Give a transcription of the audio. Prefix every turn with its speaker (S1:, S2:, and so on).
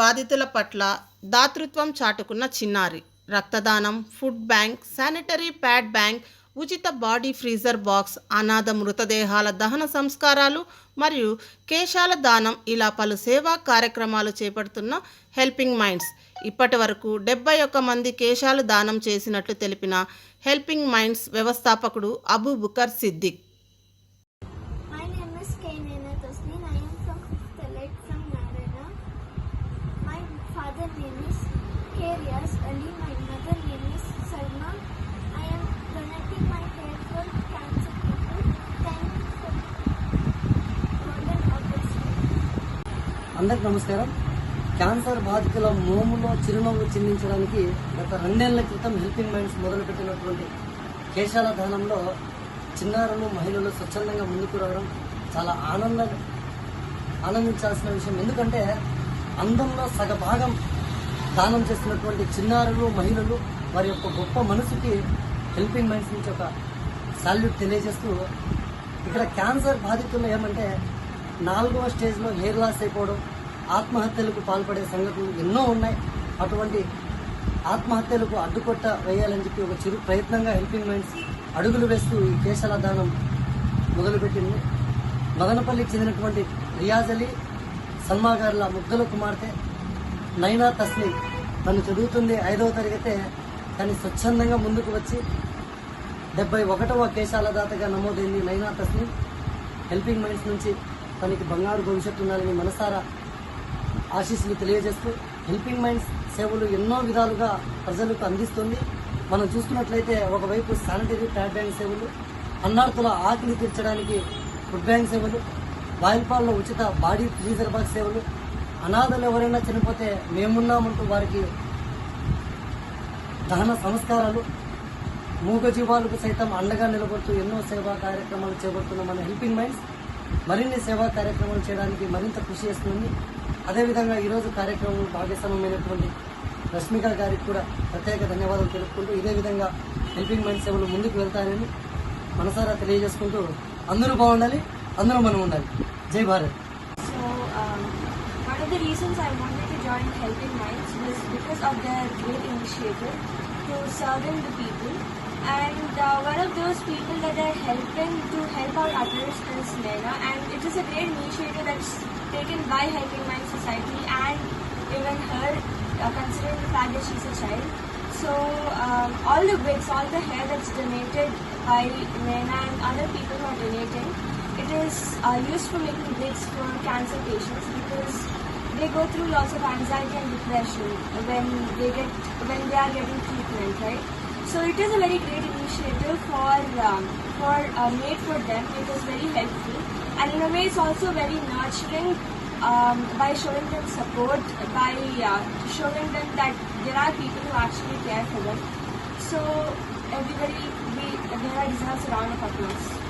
S1: బాధితుల పట్ల దాతృత్వం చాటుకున్న చిన్నారి. రక్తదానం food bank sanitary pad bank ఉచిత బాడీ ఫ్రీజర్ బాక్స్ అనాథ మృతదేహాల దహన సంస్కారాలు మరియు కేశాల దానం ఇలా పలు సేవా కార్యక్రమాలు చేపడుతున్న హెల్పింగ్ మైండ్స్. ఇప్పటి వరకు డెబ్బై ఒక్క మంది కేశాలు దానం చేసినట్లు తెలిపిన హెల్పింగ్ మైండ్స్ వ్యవస్థాపకుడు Abu Bakar Siddiq
S2: My name is K. Nena Tasneen. I am from Telet from Narayana. My father name is Karius Ali. My mother name is Sarma. I am donating my hair for cancer people. Thank you for golden opportunity.
S3: అందరికి నమస్కారం cancer బాధితుల మోములో చిరునవ్వు చిందించడానికి గత రెండేళ్ళ క్రితం helping minds మొదలుపెట్టినటువంటి కేశాల దానంలో చిన్నారులు మహిళలు స్వచ్ఛందంగా ముందుకు రావడం చాలా ఆనంద ఆనందించాల్సిన విషయం ఎందుకంటే అందంలో సగభాగం దానం చేస్తున్నటువంటి చిన్నారులు మహిళలు వారి యొక్క గొప్ప మనసుకి హెల్పింగ్ మైండ్స్ నుంచి ఒక సాల్యూట్ తెలియజేస్తూ ఇక్కడ క్యాన్సర్ బాధితులు ఏమంటే నాలుగవ స్టేజ్లో హెయిర్ లాస్ అయిపోవడం ఆత్మహత్యలకు పాల్పడే సంఘటనలు ఎన్నో ఉన్నాయి. అటువంటి ఆత్మహత్యలకు అడ్డుకొట్ట వేయాలని చెప్పి ఒక చిరు ప్రయత్నంగా హెల్పింగ్ మైండ్స్ అడుగులు వేస్తూ ఈ కేశాల దానం మొదలుపెట్టింది. మదనపల్లికి చెందినటువంటి రియాజ్ అలీ సల్మా గారుల ముగ్గుల కుమార్తె నైనా తస్లీం. తను చదువుతుంది ఐదవ తరగతే. తను స్వచ్ఛందంగా ముందుకు వచ్చి డెబ్బై ఒకటవ కేశాల దాతగా నమోదైంది నైనా తస్లీం. హెల్పింగ్ మైండ్స్ నుంచి తనకి బంగారు భవిష్యత్తు ఉండాలని మనసారా ఆశీస్సులు తెలియజేస్తూ హెల్పింగ్ మైండ్స్ సేవలు ఎన్నో విధాలుగా ప్రజలకు అందిస్తుంది. మనం చూసుకున్నట్లయితే ఒకవైపు శానిటరీ ప్యాడ్ బ్యాంక్ సేవలు అన్నార్థుల ఆకలి తీర్చడానికి ఫుడ్ బ్యాంక్ సేవలు బాయిల్పాల్లో ఉచిత బాడీ ఫ్రీజర్ బాక్స్ సేవలు అనాథలు ఎవరైనా చనిపోతే మేమున్నామంటూ వారికి దహన సంస్కారాలు మూగజీవాలకు సైతం అండగా నిలబడుతూ ఎన్నో సేవా కార్యక్రమాలు చేపడుతున్న మన హెల్పింగ్ మైండ్స్ మరిన్ని సేవా కార్యక్రమాలు చేయడానికి మరింత కృషి చేస్తుంది. అదేవిధంగా ఈరోజు కార్యక్రమంలో భాగస్వామ్యమైనటువంటి రష్మిక గారికి కూడా ప్రత్యేక ధన్యవాదాలు తెలుపుకుంటూ ఇదే విధంగా హెల్పింగ్ మైండ్ సేవలు ముందుకు వెళ్తారని మనసారా తెలియజేసుకుంటూ అందరూ బాగుండాలి అందరూ మనం ఉండాలి. జై Bharat.
S4: One of the reasons I wanted to join Helping Minds was because of their great initiative to serving the people. And uh, one of those people that are helping to help out others is Nena. And it is a great initiative that's taken by Helping Minds Society and even her, uh, considering the fact that she's a child. So, um, all the wigs, all the hair that's donated by Nena and other people who are donating, it is uh, used for making wigs for cancer patients because they go through lots of anxiety and depression when they get when they are getting treatment, right? So it is a very great initiative for um, for uh, made for them. It is very helpful, and in a way, it's also very nurturing um, by showing them support, by uh, showing them that there are people who actually care for them. So everybody, we, there deserves a round of applause.